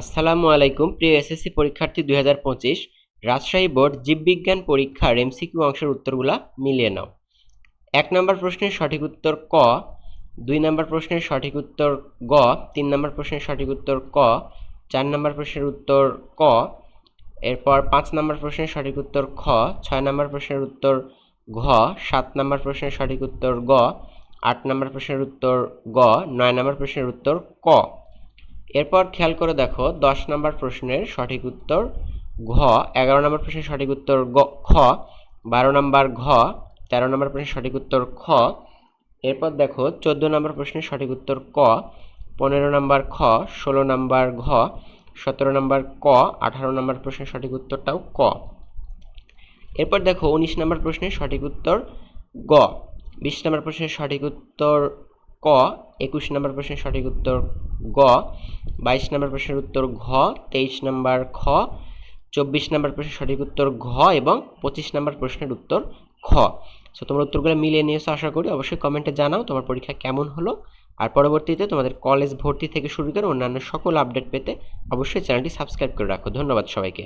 আসসালামু আলাইকুম। প্রিয় এসএসসি পরীক্ষার্থী দুই হাজার পঁচিশ, রাজশাহী বোর্ড জীববিজ্ঞান পরীক্ষার এমসিকিউ অংশের উত্তরগুলা মিলিয়ে নাও। এক নম্বর প্রশ্নের সঠিক উত্তর ক, দুই নম্বর প্রশ্নের সঠিক উত্তর গ, তিন নম্বর প্রশ্নের সঠিক উত্তর ক, চার নম্বর প্রশ্নের উত্তর ক, এরপর পাঁচ নম্বর প্রশ্নের সঠিক উত্তর খ, ছয় নম্বর প্রশ্নের উত্তর ঘ, সাত নম্বর প্রশ্নের সঠিক উত্তর গ, আট নম্বর প্রশ্নের উত্তর গ, নয় নম্বর প্রশ্নের উত্তর ক। এরপর খেয়াল করে দেখো, দশ নম্বর প্রশ্নের সঠিক উত্তর ঘ, এগারো নম্বর প্রশ্নের সঠিক উত্তর গ, খ, বারো নম্বর ঘ, তেরো নম্বর প্রশ্নের সঠিক উত্তর খ, এরপর দেখো, চোদ্দ নম্বর প্রশ্নের সঠিক উত্তর ক, পনেরো নম্বর খ, ষোলো নম্বর ঘ, সতেরো নম্বর ক, আঠারো নম্বর প্রশ্নের সঠিক উত্তরটাও ক। এরপর দেখো, উনিশ নম্বর প্রশ্নের সঠিক উত্তর গ, বিশ নম্বর প্রশ্নের সঠিক উত্তর ক, একুশ নম্বর প্রশ্নের সঠিক উত্তর গ বাইশ নম্বর প্রশ্নের উত্তর ঘ, তেইশ নম্বর খ, চব্বিশ নম্বর প্রশ্নের সঠিক উত্তর ঘ এবং পঁচিশ নম্বর প্রশ্নের উত্তর খ। সো তোমার উত্তরগুলো মিলিয়ে নিয়েছো, আশা করি। অবশ্যই কমেন্টে জানাও তোমার পরীক্ষা কেমন হলো। আর পরবর্তীতে তোমাদের কলেজ ভর্তি থেকে শুরু করে অন্যান্য সকল আপডেট পেতে অবশ্যই চ্যানেলটি সাবস্ক্রাইব করে রাখো। ধন্যবাদ সবাইকে।